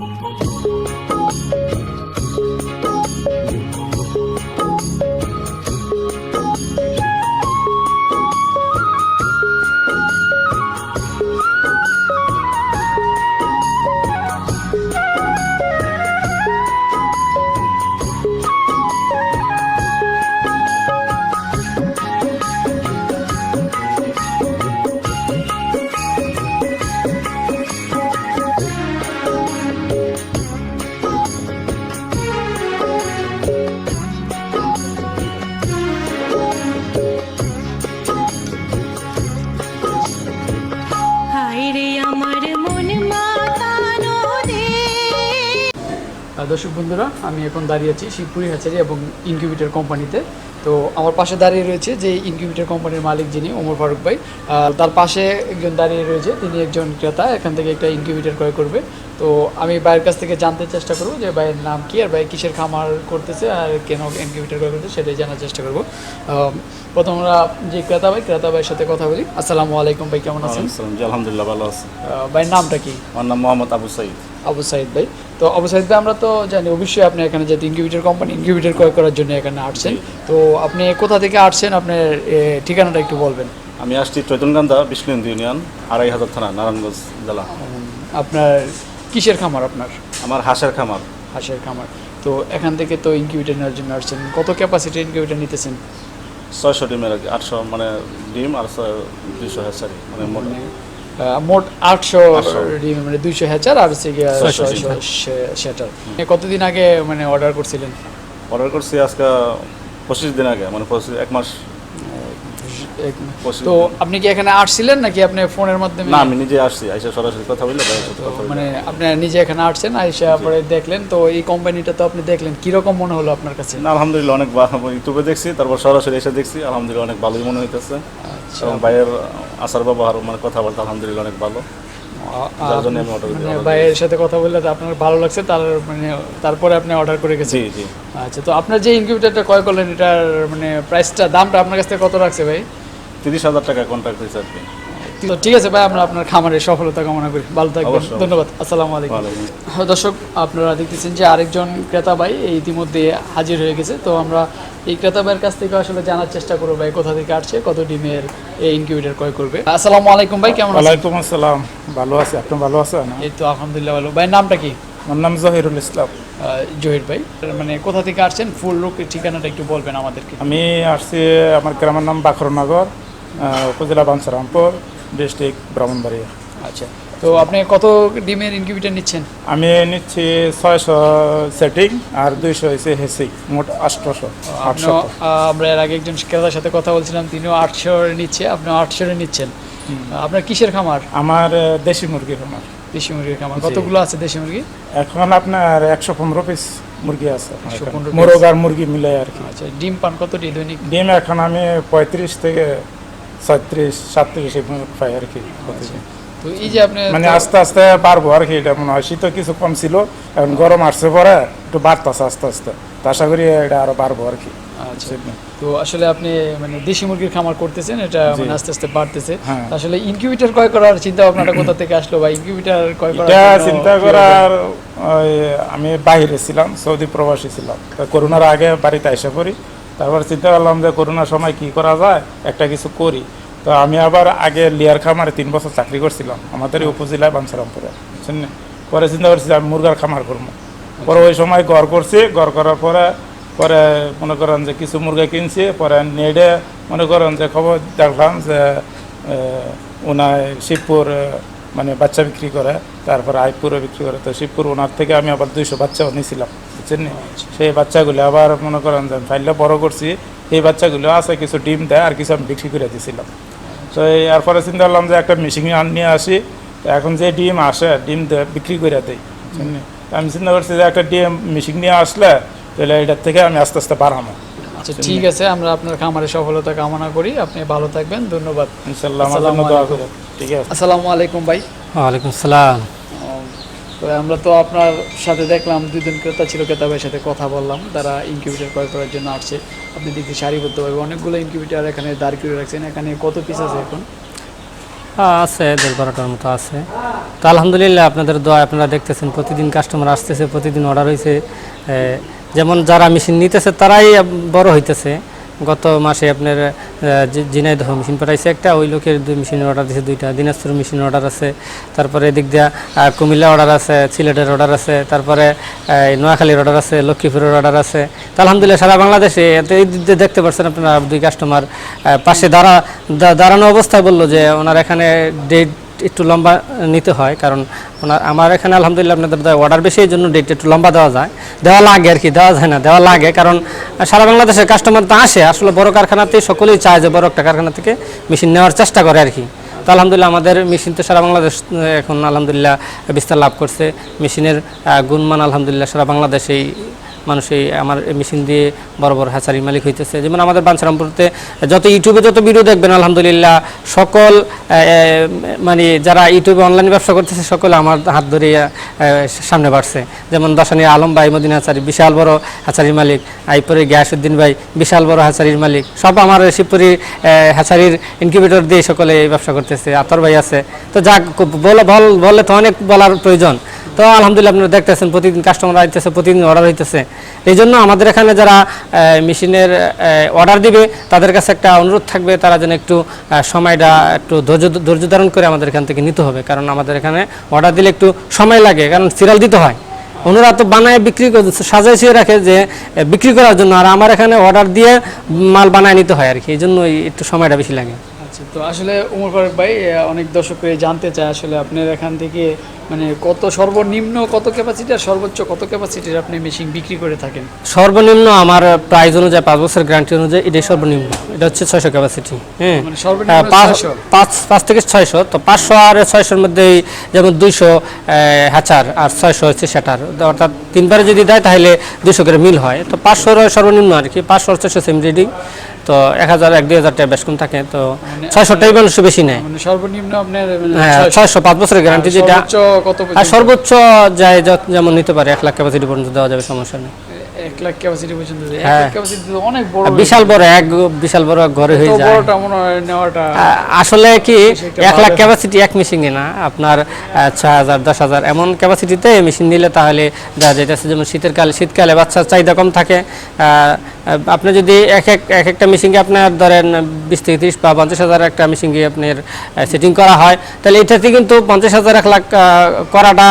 হায় দর্শক বন্ধুরা, আমি এখন দাঁড়িয়ে আছি শিবপুরি হ্যাচারি এবং ইনকিউবেটর কোম্পানিতে তো আমার পাশে দাঁড়িয়ে রয়েছে যে ইনকিউবেটর কোম্পানির মালিক যিনি, ওমর ফারুক ভাই। তার পাশে একজন দাঁড়িয়ে রয়েছে, তিনি একজন ক্রেতা। এখান থেকে একটা ইনকিউবেটর ক্রয় করবে। তো আমি ভাইয়ের কাছ থেকে জানতে চেষ্টা করব যে ভাইয়ের নাম কি আর ভাই কিসের খামার করতেছে আর কেন ইনকিউবেটর করতেছে সেটাই জানার চেষ্টা করব। প্রথম আমরা যে ক্রেতা ভাই ক্রেতা ভাইয়ের সাথে কথা বলি। আসসালামু আলাইকুম ভাই কেমন আছেন? আলহামদুলিল্লাহ ভালো আছি। ভাইয়ের নামটা কি? আমার নাম মোহাম্মদ আবু সাইদ। আবু সাইদ ভাই। তো আবু সাইদ ভাই আমরা তো জানি অবশ্যই আপনি এখানে যেহেতু ইনকিউবেটর কোম্পানি ইনকিউবেটর ক্রয় করার জন্য এখানে আসছেন। তো আপনি কোথা থেকে আসছেন? আপনার ঠিকানাটা একটু বলবেন। আমি আসছি চৈতনকান্দা বিষ্ণুন্দ ইউনিয়ন আড়াই হাজার থানা নারায়ণগঞ্জ জেলা। আপনার কিসের খামার আপনার? আমার হাঁসের খামার। হাঁসের খামার। তো এখান থেকে তো ইনকিউবেটর নেওয়ার জন্য আসছেন। কত ক্যাপাসিটি ইনকিউবেটর নিতেছেন? ছয়শো ডিমের আটশো মানে ডিম আর দুইশো হ্যাচারি মানে মোট। মোট আটশো ডিম মানে দুইশো হ্যাচার আর হচ্ছে সেটার। কতদিন আগে মানে অর্ডার করছিলেন? অর্ডার করছি আজকে পঁচিশ দিন আগে মানে পঁচিশ এক মাস তো আপনি কি এখানে আসছিলেন নাকি আপনি ফোনের মাধ্যমে? না আমি নিজে আসছি আইসা সরাসরি কথা বললে মানে আপনি নিজে এখানে আসছেন আইসা পরে দেখলেন তো এই কোম্পানিটা তো আপনি দেখলেন কীরকম মনে হলো আপনার কাছে? না আলহামদুলিল্লাহ অনেক ভালো ইউটিউবে দেখছি তারপর সরাসরি এসে দেখছি আলহামদুলিল্লাহ অনেক ভালোই মনে হইতেছে। আচ্ছা। এবং ভাইয়ের আচার ব্যবহার মানে কথাবার্তা আলহামদুলিল্লাহ অনেক ভালো। মানে ভাইয়ের সাথে কথা বললে আপনার ভালো লাগছে তার মানে তারপরে আপনি অর্ডার করে গেছেন। আচ্ছা তো আপনার যে ইনকিউবেটরটা ক্রয় করলেন এটার মানে প্রাইসটা দামটা আপনার কাছ থেকে কত রাখছে ভাই? তিরিশ হাজার টাকা কন্ট্যাক্ট হয়েছে আর কি। তো ঠিক আছে ভাই আমরা আপনার খামারের সফলতা কামনা করি। ভালো থাকবেন। ধন্যবাদ। আসসালামু আলাইকুম। হ্যাঁ, দর্শক আপনারা দেখতেছেন যে আরেকজন ক্রেতা ভাই ইতিমধ্যে হাজির হয়ে গেছে। তো আমরা এই ক্রেতা ভাইয়ের কাছ থেকে আসলে জানার চেষ্টা করব ভাই কোথা থেকে আসছে কত ডিমের এই ইনকিউবেটর ক্রয় করবে। আসসালামু আলাইকুম ভাই কেমন আলাইকুম আসসালাম। ভালো আছে আপনি ভালো আছেন? এই তো আলহামদুলিল্লাহ ভালো। ভাই নামটা কি? আমার নাম জহিরুল ইসলাম। জহির ভাই মানে কোথা থেকে আসছেন? ফুল লোক ঠিকানাটা একটু বলবেন আমাদেরকে। আমি আসছি আমার গ্রামের নাম বাখরনগর উপজেলা বাঞ্ছারামপুর ডিস্ট্রিক্ট ব্রাহ্মণবাড়িয়া। আচ্ছা। তো আপনি কত ডিমের ইনকিউবেটর নিচ্ছেন? আমি নিচ্ছি ছয়শো সেটিং আর দুইশো হয়েছে হেসি মোট আটশোশো আটশো আমরা এর আগে একজন ক্রেতার সাথে কথা বলছিলাম তিনিও আটশো নিচ্ছে আপনিও আটশো নিচ্ছেন। আপনার কিসের খামার? আমার দেশি মুরগির খামার। দেশি মুরগির খামার। কতগুলো আছে দেশি মুরগি? এখন আপনার একশো পনেরো পিস মুরগি আছে আমার 115 এখানে। piece। মোরগ আর মুরগি মিলে আর কি। আচ্ছা ডিম পান কতটি দৈনিক? ডিম এখন আমি পঁয়ত্রিশ থেকে ছয়ত্রিশ সাতত্রিশ এরকম পাই আর কি তো এই যে আপনি মানে আস্তে আস্তে বাড়বো আর কি এটা মনে হয়। শীত কিছু কম ছিল এখন গরম আসছে পরে একটু বাড়তেছে আস্তে আস্তে। তো আশা করি এটা আরও বাড়বো আর কি। আচ্ছা। তো আসলে আপনি মানে দেশি মুরগির খামার করতেছেন এটা মানে আস্তে আস্তে বাড়তেছে। হ্যাঁ। আসলে ইনকিউবেটর ক্রয় করার চিন্তা ভাবনাটা কোথা থেকে আসলো বা ইনকিউবেটর ক্রয় করার এটা চিন্তা কি করার আমি বাইরে ছিলাম সৌদি প্রবাসী ছিলাম। করোনার আগে বাড়িতে এসে পড়ি। তারপর চিন্তা করলাম যে করোনার সময় কি করা যায়? একটা কিছু করি। তো আমি আবার আগে লিয়ার খামারে তিন বছর চাকরি করছিলাম আমাদের উপজেলায় বাঞ্ছারামপুরে বুঝছেন নি? পরে চিন্তা করছি যে আমি মুরগার খামার করব। পরে ওই সময় গড় করছি গড় করার পরে পরে মনে করেন যে কিছু মুরগা কিনছি পরে নেডে মনে করেন যে খবর দেখলাম যে ওনায় শিবপুর মানে বাচ্চা বিক্রি করে তারপরে আইপুরও বিক্রি করে। তো শিবপুর ওনার থেকে আমি আবার দুইশো বাচ্চাও নিয়েছিলাম। বুঝছেন সেই বাচ্চাগুলো আবার মনে করেন যে ফাইলটা বড় করছি এই বাচ্চাগুলো আছে কিছু ডিম দেয় আর কিছু আমি বিক্রি করে দিয়েছিলাম তো এই এরপরে চিন্তা করলাম যে একটা মেশিন নিয়ে আসি। এখন যে ডিম আসে ডিম দে- বিক্রি করে দেয় আমি চিন্তা করছি যে একটা ডিম মেশিন নিয়ে আসলে তাহলে এটার থেকে আমি আস্তে আস্তে বাড়াবো। আচ্ছা ঠিক আছে আমরা আপনার খামারের সফলতা কামনা করি। আপনি ভালো থাকবেন ধন্যবাদ। ইনশাল্লাহ আমার আসসালামু জন্য দোয়া আলাইকুম। ঠিক আছে। আসসালামু আলাইকুম ভাই। ওয়ালাইকুম সালাম তো আমরা তো আপনার সাথে দেখলাম দুজন ক্রেতা ছিল, ক্রেতা ভাইয়ের সাথে কথা বললাম। তারা ইনকিউবেটর ক্রয় করার জন্য আসছে। আপনি দেখতে সারিবদ্ধভাবে অনেকগুলো ইনকিউবেটর এখানে দাঁড় করে রাখছেন। এখানে কত পিস আছে এখন? আছে দশ বারোটার মতো আছে। তো আলহামদুলিল্লাহ আপনাদের দোয়া আপনারা দেখতেছেন, প্রতিদিন কাস্টমার আসতেছে, প্রতিদিন অর্ডার হয়েছে যেমন যারা মেশিন নিতেছে, তারাই বড় হইতেছে। গত মাসে আপনার আহ, জি- মেশিন পাঠাইছে একটা ওই লোকের দুই মেশিনের অর্ডার দিয়েছে দুইটা দিনাজপুর মেশিনের অর্ডার আছে তারপরে এদিক দিয়া কুমিল্লা অর্ডার আছে সিলেটের অর্ডার আছে তারপরে নোয়াখালীর অর্ডার আছে লক্ষ্মীপুরের অর্ডার আছে। তো আলহামদুলিল্লাহ সারা বাংলাদেশে এই দিক দিয়ে দেখতে পাচ্ছেন আপনারা দুই কাস্টমার পাশে দাঁড়া দাঁড়ানো অবস্থায় বলল যে ওনার এখানে ডেট একটু লম্বা নিতে হয়, কারণ ওনার আমার এখানে আলহামদুলিল্লাহ আপনাদের অর্ডার বেশি, এই জন্য ডেট একটু লম্বা দেওয়া যায়। দেওয়া লাগে আর কি, দেওয়া যায় না, দেওয়া লাগে, কারণ সারা বাংলাদেশের কাস্টমার তো আসে। আসলে বড় কারখানাতে সকলেই চায় যে বড় একটা কারখানা থেকে মেশিন নেওয়ার চেষ্টা করে আর কি। তো আলহামদুলিল্লাহ আমাদের মেশিন তো সারা বাংলাদেশ, এখন আলহামদুলিল্লাহ বিস্তার লাভ করছে। মেশিনের গুণমান আলহামদুলিল্লাহ সারা বাংলাদেশেই মানুষ এই আমার মেশিন দিয়ে বড় বড় হ্যাচারির মালিক হইতেছে। যেমন আমাদের বাঞ্ছারামপুরতে যত ইউটিউবে যত ভিডিও দেখবেন, আলহামদুলিল্লাহ, সকল মানে যারা ইউটিউবে অনলাইন ব্যবসা করতেছে, সকলে আমার হাত ধরে সামনে বাড়ছে। যেমন দশানী আলম ভাই, মদিন হাচারি বিশাল বড় হাচারির মালিক। আইপরে গিয়াসুদ্দিন ভাই, বিশাল বড় হাচারির মালিক। সব আমার শিবপুরি হাচারির ইনকিউবেটর দিয়ে সকলে ব্যবসা করতেছে। আতর ভাই আছে। তো যাক বলে, বল- বললে তো অনেক বলার প্রয়োজন। তো আলহামদুলিল্লাহ আপনারা দেখতেছেন, প্রতিদিন কাস্টমার আইতেছে প্রতিদিন অর্ডার হইতেছে। এই জন্য আমাদের এখানে যারা মেশিনের অর্ডার দিবে, তাদের কাছে একটা অনুরোধ থাকবে, তারা যেন একটু সময়টা একটু ধৈর্য ধৈর্য ধারণ করে আমাদের এখান থেকে নিতে হবে। কারণ আমাদের এখানে অর্ডার দিলে একটু সময় লাগে, কারণ সিরিয়াল দিতে হয়। ওনারা তো বানায়, বিক্রি করে সাজাই ছিয়ে রাখে যে বিক্রি করার জন্য। আর আমার এখানে অর্ডার দিয়ে মাল বানায় নিতে হয় আর কি এই জন্য একটু সময়টা বেশি লাগে। আচ্ছা তো আসলে উমর ফারুক ভাই অনেক দর্শকই জানতে চায় আসলে আপনার এখান থেকে মানে কত সর্বনিম্ন কত ক্যাপাসিটি আর সর্বোচ্চ কত ক্যাপাসিটির আপনি মেশিন বিক্রি করে থাকেন? সর্বনিম্ন আমার প্রাইস অনুযায়ী পাঁচ বছর গ্যারান্টি অনুযায়ী এটাই সর্বনিম্ন। এটা হচ্ছে ছয়শো ক্যাপাসিটি হ্যাঁ। মানে হ্যাঁ, পাঁচ পাঁচ থেকে ছয়শো। তো পাঁচশো আর ছয়শোর মধ্যেই যেমন দুইশো হ্যাচার আর ছয়শো হচ্ছে সেটার অর্থাৎ তিনবারে যদি দেয় তাহলে দুশো করে মিল হয়। তো পাঁচশোর সর্বনিম্ন আর কি পাঁচশো ছয়শো সেম রেডি তো এক হাজার এক দুই হাজার টাকা বেশ কম থাকে তো ছয়শো টাই মানুষ বেশি নেয়। মানে সর্বনিম্ন আপনার মানে হ্যাঁ ছয়শো পাঁচ বছরের গ্যারান্টি যেটা আর সর্বোচ্চ যায় যেমন নিতে পারে এক লাখ ক্যাপাসিটি পর্যন্ত দেওয়া যাবে সমস্যা নেই। লাখ ক্যাপাসিটি পর্যন্ত হ্যাঁ। লাখ ক্যাপাসিটি অনেক বড় বিশাল বড় এক বিশাল বড় ঘরে হয়ে যায়। বড়টা মনে হয় নেওয়াটা আসলে কি সেটা লাখ ক্যাপাসিটি এক মেশিনে না। আপনার ছয় হাজার এমন ক্যাপাসিটিতে মেশিন নিলে তাহলে দেখা যাইতেছে যেমন শীতের কালে শীতকালে বাচ্চার চাহিদা কম থাকে। আপনি যদি এক এক এক একটা মেশিনকে আপনার ধরেন বিশ থেকে তিরিশ বা পঞ্চাশ হাজার একটা মেশিনকে আপনার সেটিং করা হয় তাহলে এটাতে কিন্তু পঞ্চাশ হাজার এক লাখ করাটা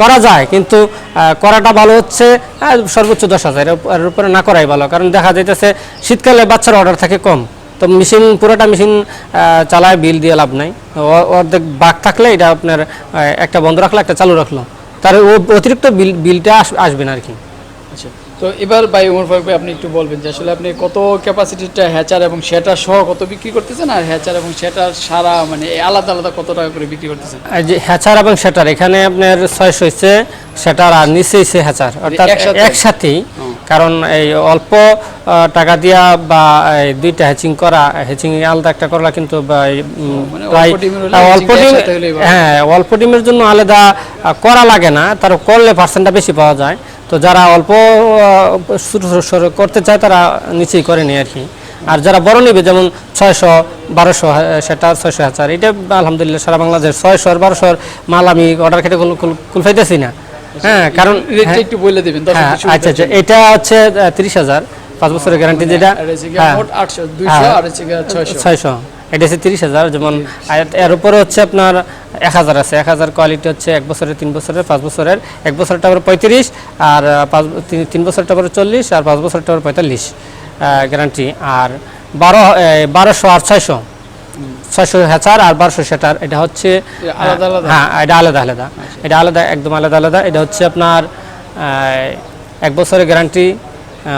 করা যায়। কিন্তু করাটা ভালো হচ্ছে সর্বোচ্চ দশ হাজার, এর উপরে না করাই ভালো, কারণ দেখা যাইতেছে শীতকালে বাচ্চার অর্ডার থাকে কম। তো মেশিন পুরোটা মেশিন চালায় বিল দিয়ে লাভ নাই। অর্ধেক বাঘ থাকলে এটা আপনার একটা বন্ধ রাখল, একটা চালু রাখল। তার অতিরিক্ত বিল বিলটা আস- আসবে না আর কি। তো এবার ভাই উমর ফারুক ভাই আপনি একটু বলবেন যে আসলে আপনি কত ক্যাপাসিটিটা হ্যাচার এবং সেটা সহ কত বিক্রি করতেছেন? আর হ্যাচার এবং সেটার সারা মানে আলাদা আলাদা কত টাকা করে বিক্রি করতেছেন? যে হ্যাচার এবং সেটার এখানে আপনার ছয়শো হচ্ছে সেটার আর নিচে হচ্ছে হ্যাচার অর্থাৎ একসাথে? একসাথেই কারণ এই অল্প টাকা দিয়া বা এই দুইটা হ্যাচিং করা হ্যাচিং আলাদা একটা করলা কিন্তু মানে অল্প ডিম। হ্যাঁ অল্প ডিমের জন্য আলাদা করা লাগে না। তার করলে পার্সেন্টটা বেশি পাওয়া যায়। তো যারা অল্প করতে চায় তারা নিচেই করে নেয় আর কি। আর যারা বড় নেবে যেমন ছয়শো বারোশো সেটা ছয়শো হাজার। এটা আলহামদুলিল্লাহ সারা বাংলাদেশ ছয়শো ছয়শোর মাল আমি অর্ডার খেটে কুলফাইতেছি না। হ্যাঁ কারণ হ্যাঁ, একটু বলে দেবেন হ্যাঁ আচ্ছা আচ্ছা এটা হচ্ছে তিরিশ হাজার পাঁচ বছরের গ্যারান্টি যেটা হ্যাঁ হ্যাঁ। গিয়ে ছয়শো। ছয়শো এটা হচ্ছে তিরিশ হাজার যেমন এর উপরে হচ্ছে আপনার এক হাজার আছে। এক হাজার কোয়ালিটি হচ্ছে এক বছরের তিন বছরের পাঁচ বছরের। এক বছরটা আবার পঁয়ত্রিশ আর পাঁচ তিন- বছরটা আবার চল্লিশ আর পাঁচ বছরটা আবার পঁয়তাল্লিশ গ্যারান্টি আর বারো বারোশো আর ছয়শো। ছয়শো হ্যাচার আর বারোশো সেটার। এটা হচ্ছে আলাদা আলাদা? হ্যাঁ এটা আলাদা আলাদা। এটা আলাদা একদম আলাদা আলাদা। এটা হচ্ছে আপনার এক বছরের গ্যারান্টি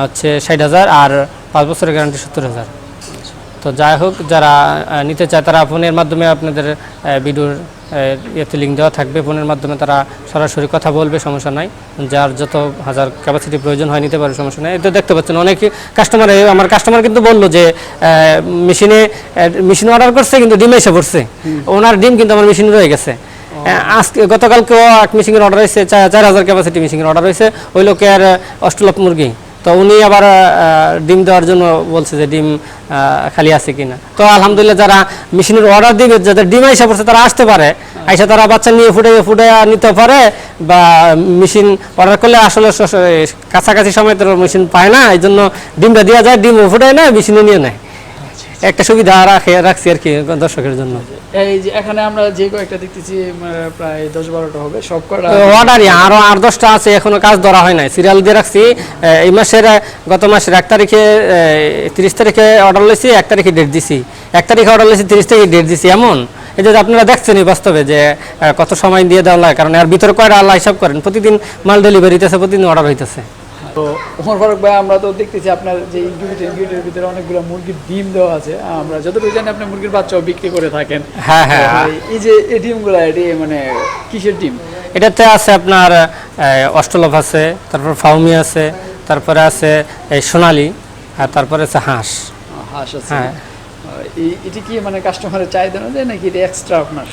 হচ্ছে ষাট হাজার আর পাঁচ বছরের গ্যারান্টি সত্তর হাজার। তো যাই হোক যারা নিতে চায় তারা ফোনের মাধ্যমে আপনাদের ভিডিওর ইয়েতে লিঙ্ক দেওয়া থাকবে। ফোনের মাধ্যমে তারা সরাসরি কথা বলবে সমস্যা নাই। যার যত হাজার ক্যাপাসিটি প্রয়োজন হয় নিতে পারে সমস্যা নাই। এটা দেখতে পাচ্ছেন অনেক কাস্টমার আমার কাস্টমার কিন্তু বলল যে মেশিনে মেশিন অর্ডার করছে কিন্তু ডিম এসে পড়ছে। ওনার ডিম কিন্তু আমার মেশিনে রয়ে গেছে। আজকে গতকালকেও এক মেশিনের অর্ডার হয়েছে চার চার হাজার ক্যাপাসিটি মেশিনের অর্ডার হয়েছে। ওই লোকের অষ্টলক মুরগি। তো উনি আবার ডিম দেওয়ার জন্য বলছে যে ডিম খালি আছে কিনা। তো আলহামদুলিল্লাহ যারা মেশিনের অর্ডার দিবে, যাদের ডিম আইসা পড়ছে, তারা আসতে পারে। আইসা তারা বাচ্চা নিয়ে ফুটে ফুটে নিতে পারে বা মেশিন অর্ডার করলে আসলে কাছাকাছি সময় তো মেশিন পায় না এই জন্য ডিমটা দেওয়া যায় ডিম ফুটে নেয় মেশিনে নিয়ে নেয়। একটা সুবিধা রাখে রাখছি আর কি দর্শকের জন্য। এই যে এখানে আমরা যে কয়েকটা দেখতেছি প্রায় দশ বারোটা হবে সব কটা অর্ডারই আরও আট দশটা আছে এখনও কাজ ধরা হয় নাই। সিরিয়াল দিয়ে রাখছি এই মাসের গত মাসের এক তারিখে তিরিশ তারিখে অর্ডার লইছি এক তারিখে ডেট দিছি। এক তারিখে অর্ডার লইছি তিরিশ তারিখে ডেট দিছি। এমন? এই যে আপনারা দেখছেনই বাস্তবে যে কত সময় দিয়ে দেওয়া লাগে কারণ এর ভিতরে কয়টা আল্লাহ হিসাব করেন? প্রতিদিন মাল ডেলিভারি হইতেছে প্রতিদিন অর্ডার হইতেছে। তো ওমর ফারুক ভাই আমরা তো দেখতেছি আপনার যে ইনকিউবেটর ইনকিউবেটরের ভিতরে অনেকগুলো মুরগির ডিম দেওয়া আছে। আমরা যতটুকু জানি আপনি মুরগির বাচ্চাও বিক্রি করে থাকেন। হ্যাঁ, হ্যাঁ, হ্যাঁ। এই যে এই ডিমগুলো এটি মানে কিসের ডিম? এটাতে আছে আপনার অষ্টলভ আছে তারপর ফাউমি আছে তারপরে আছে সোনালি আর তারপরে আছে হাঁস। হাঁস আছে। হ্যাঁ। এই- এটি কি মানে কাস্টমারের চাহিদা অনুযায়ী নাকি এটা এক্সট্রা আপনার?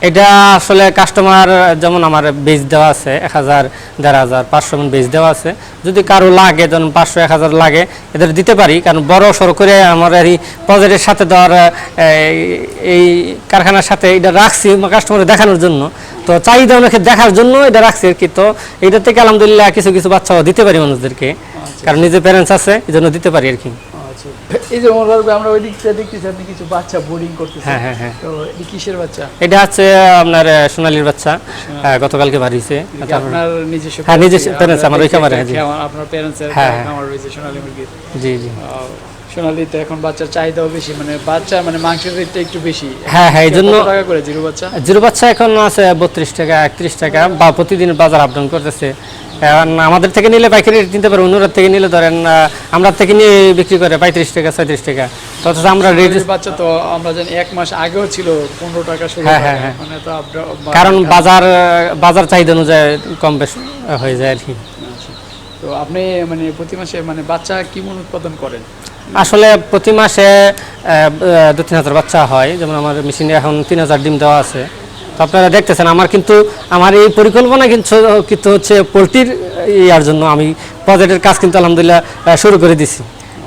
এটা আসলে কাস্টমার যেমন আমার বেচ দেওয়া আছে এক হাজার দেড় হাজার পাঁচশো মন বেচ দেওয়া আছে। যদি কারও লাগে যেমন পাঁচশো এক হাজার লাগে এদের দিতে পারি কারণ বড় সড়ো করে আমার এই প্রজেক্টের সাথে দেওয়ার এই- এই কারখানার সাথে এটা রাখছি কাস্টমারে দেখানোর জন্য। তো চাহিদা অনেকে দেখার জন্য এটা রাখছি আর কি। তো এটা থেকে আলহামদুলিল্লাহ কিছু কিছু বাচ্চাও দিতে পারি মানুষদেরকে। কারণ নিজের প্যারেন্টস আছে এই জন্য দিতে পারি আর কি। আচ্ছা এই যে ওমর ফারুক আমরা ওই দিকটা দেখতেছি আপনি কিছু বাচ্চা বোর্ডিং করতেছেন। হ্যাঁ, হ্যাঁ, হ্যাঁ। তো এটা কিসের বাচ্চা? এটা হচ্ছে আপনার সোনালীর বাচ্চা গতকালকে বাড়িছে আপনার নিজস্ব হ্যাঁ, নিজস্ব আমার ওই খামারে, জি। আপনার প্যারেন্টসের হ্যাঁ, হ্যাঁ। খামার রয়েছে সোনালী মুরগির। জি জি। সোনালি তো এখন বাচ্চার চাহিদাও বেশি মানে বাচ্চা মানে মাংসের রেটটা একটু বেশি। হ্যাঁ, হ্যাঁ, এই জন্য- টাকা করে জিরো বাচ্চা? জিরো বাচ্চা এখন আছে বত্রিশ টাকা একত্রিশ টাকা বা প্রতিদিন বাজার আপ ডাউন করতেছে। আমাদের থেকে নিলে পাইকারি রেট নিতে পারে অন্যরা থেকে নিলে ধরেন আমরা থেকে নিয়ে বিক্রি করে পঁয়ত্রিশ টাকা ছয়ত্রিশ টাকা। অথচ আমরা রেট বাচ্চা তো আমরা জানি এক মাস আগেও ছিল পনেরো টাকা হ্যাঁ, হ্যাঁ, হ্যাঁ। মানে তো আপডা- কারণ বাজার বাজার চাহিদা অনুযায়ী কম বেশ হয়ে যায় আর কি। তো আপনি মানে প্রতি মাসে মানে বাচ্চা কি মন উৎপাদন করেন? আসলে প্রতি মাসে দু তিন হাজার বাচ্চা হয়। যেমন আমার মেশিনে এখন তিন হাজার ডিম দেওয়া আছে। তো আপনারা দেখতেছেন, আমার কিন্তু, আমার এই পরিকল্পনা কিন্তু কিন্তু হচ্ছে পোলট্রির ইয়ার জন্য আমি প্রজেক্টের কাজ কিন্তু আলহামদুলিল্লাহ শুরু করে দিছি।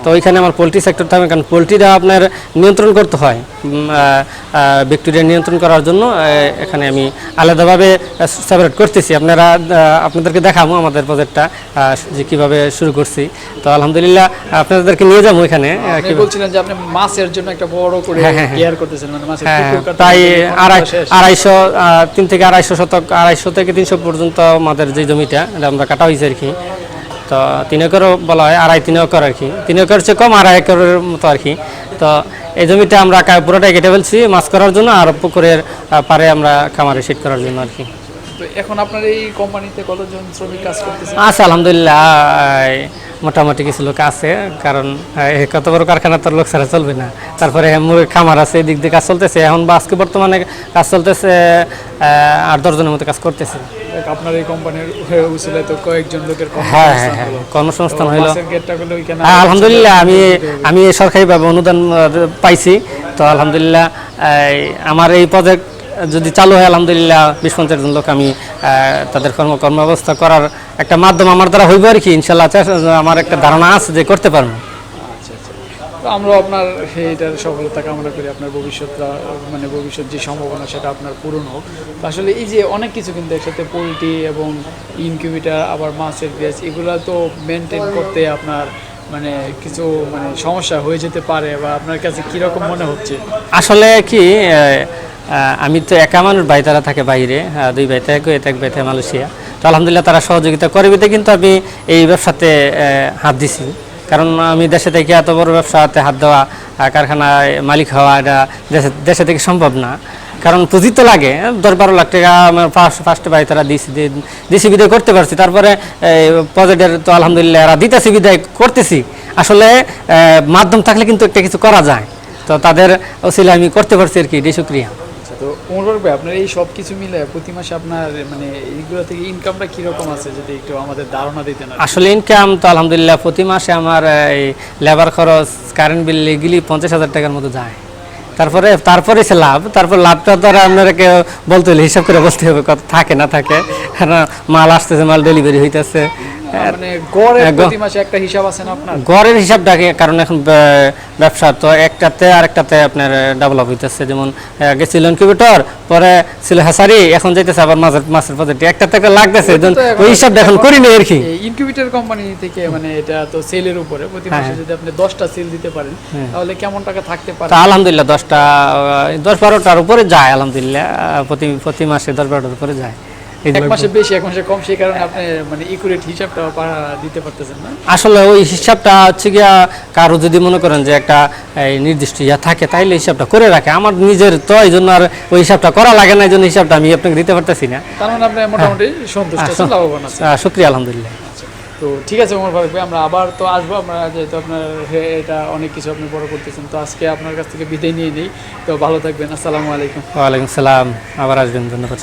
তো ওইখানে আমার পোলট্রি সেক্টর থাকবে কারণ পোলট্রিটা আপনার নিয়ন্ত্রণ করতে হয়। ব্যাকটেরিয়া নিয়ন্ত্রণ করার জন্য এখানে আমি আলাদাভাবে সেপারেট করতেছি। আপনারা আপনাদেরকে দেখাবো আমাদের প্রজেক্টটা যে কীভাবে শুরু করছি। তো আলহামদুলিল্লাহ আপনাদেরকে নিয়ে যাব এখানে আহ, আপনি কিভাবে- বলছিলেন যে আপনি মাছের জন্য একটা বড় করে হ্যাঁ, হ্যাঁ, হ্যাঁ। কেয়ার করতেছেন মানে মাছের পুকুর কাটার তাই শেষ। আড়াইশো তিন থেকে আড়াইশো শতক আড়াইশো থেকে তিনশো পর্যন্ত আমাদের যে জমিটা আমরা কাটা হয়েছে আর কি। তো তিন একরও বলা হয় আড়াই তিন একর আর কি। তিন একর চেয়ে কম আড়াই একরের মতো আর কি। তো এই জমিটা আমরা পুরোটাই কেটে ফেলছি মাছ করার জন্য আর পুকুরের পারে আমরা খামারে শীত করার জন্য আর কি। এখন আপনার এই কোম্পানিতে কতজন শ্রমিক কাজ করতেছে? আচ্ছা আলহামদুলিল্লাহ মোটামুটি কিছু লোক আছে কারণ কত বড় কারখানা তোর লোক ছাড়া চলবে না। তারপরে মুরগির খামার আছে এদিক দিয়ে কাজ চলতেছে। এখন বা আজকে বর্তমানে কাজ চলতেছে আট দশজনের মতো কাজ করতেছে। আপনার এই কোম্পানির তো কয়েকজন লোকের হ্যাঁ হ্যাঁ কর্মসংস্থান হ্যাঁ হলো। কর্মসংস্থান তো হ্যাঁ আলহামদুলিল্লাহ আমি আমি সরকারিভাবে অনুদান পাইছি। তো আলহামদুলিল্লাহ আমার এই প্রজেক্ট যদি চালু হয় আলহামদুলিল্লাহ বিশ পঞ্চাশ জন লোক আমি তাদের কর্ম কর্মাবস্থা করার একটা মাধ্যম আমার দ্বারা হইব আর কি ইনশাল্লাহ আমার একটা ধারণা আছে যে করতে পারব। আচ্ছা আচ্ছা। আমরা আপনার এইটার সফলতা কামনা করি আপনার ভবিষ্যৎটা মানে ভবিষ্যৎ যে সম্ভাবনা সেটা আপনার পূরণ হোক। আসলে এই যে অনেক কিছু কিন্তু একসাথে পোলট্রি এবং ইনকিউবেটার আবার মাছের ব্যাচ এগুলো তো মেনটেন করতে আপনার মানে কিছু মানে সমস্যা হয়ে যেতে পারে বা আপনার কাছে কীরকম মনে হচ্ছে? আসলে কি আমি তো একা মানুষ, ভাই তারা থাকে বাইরে দুই ভাই থাকে কুয়েত এক ভাই থাকে মালয়েশিয়া। তো আলহামদুলিল্লাহ তারা সহযোগিতা করে কিন্তু আমি এই ব্যবসাতে হাত দিছি। কারণ আমি দেশে থেকে এত বড় ব্যবসাতে হাত দেওয়া কারখানায় মালিক হওয়া, এটা দেশে দেশে থেকে সম্ভব না। কারণ পুঁজি তো লাগে, দশ বারো লাখ টাকা আমার ফার্স্ট ফার্স্টে বাড়ি তারা দিছি দিছি বিদায় করতে পারছি। তারপরে প্রজেক্টের তো আলহামদুলিল্লাহ এরা দিতেছি, বিদায় করতেছি। আসলে মাধ্যম থাকলে কিন্তু একটা কিছু করা যায়। তো তাদের ওসিলে আমি করতে পারছি আর কি, এটাই শুক্রিয়া। তো আপনার এই সব কিছু মিলে প্রতি মাসে আপনার মানে এইগুলো থেকে ইনকামটা আছে, যদি একটু আমাদের ধারণা দিতেন আসলে ইনকাম তো আলহামদুলিল্লাহ প্রতি মাসে আমার, এই লেবার খরচ কারেন্ট বিল এগুলি পঞ্চাশ হাজার টাকার মতো যায়। তারপরে তারপরে সে লাভ, তারপর লাভটা তো আর বলতে হলে হিসাব করে বলতে হবে কত থাকে না থাকে। মাল আসতেছে, মাল ডেলিভারি হইতেছে। মানে গড়ে হ্যাঁ, প্রতি মাসে একটা হিসাব আছে না আপনার? গড়ের হিসাবটাকে কারণ এখন ব্যবসা তো একটাতে আরেকটাতে আপনার ডেভেলপ হইতেছে। যেমন আহ, গেছিল ইনকিউবেটর পরে ছিল হেসারি এখন যাইতেছে আবার মাছের মাছের একটা থেকে লাগতেছে এখন- ওই হিসাবটা এখন করিনি আর কি। ইনকিউবেটর কোম্পানি থেকে মানে এটা তো সেলের উপরে। প্রতি মাসে হ্যাঁ। যদি আপনি দশটা সেল দিতে পারেন তাহলে কেমন টাকা থাকতে পারে? আলহামদুলিল্লাহ দশটা আহ, দশ বারোটার উপরে যায় আলহামদুলিল্লাহ। প্রতি প্রতি মাসে দশ বারোটার উপরে যায়। এক মাসে বেশি এক মাসে কম সেই কারণে আপনি মানে ইকুরেট হিসাবটা দিতে পারতেছেন না? আসলে ওই হিসাবটা হচ্ছে গিয়া কারও যদি মনে করেন যে একটা নির্দিষ্ট ইয়া থাকে তাইলে হিসাবটা করে রাখে। আমার নিজের তো এই জন্য আর ওই হিসাবটা করা লাগে না এই জন্য হিসাবটা আমি আপনাকে দিতে পারতেছি না। তার মানে আপনি মোটামুটি সন্তুষ্ট আছেন লাভবান আছেন। শুক্রিয়া আলহামদুলিল্লাহ। তো ঠিক আছে ওমর ভাই আমরা আবার তো আসব আমরা যেহেতু আপনার এটা অনেক কিছু আপনি বড় করতেছেন তো আজকে আপনার কাছ থেকে বিদায় নিয়ে নেই। তো ভালো থাকবেন আসসালামু আলাইকুম। ওয়ালাইকুম সালাম আবার আসবেন ধন্যবাদ।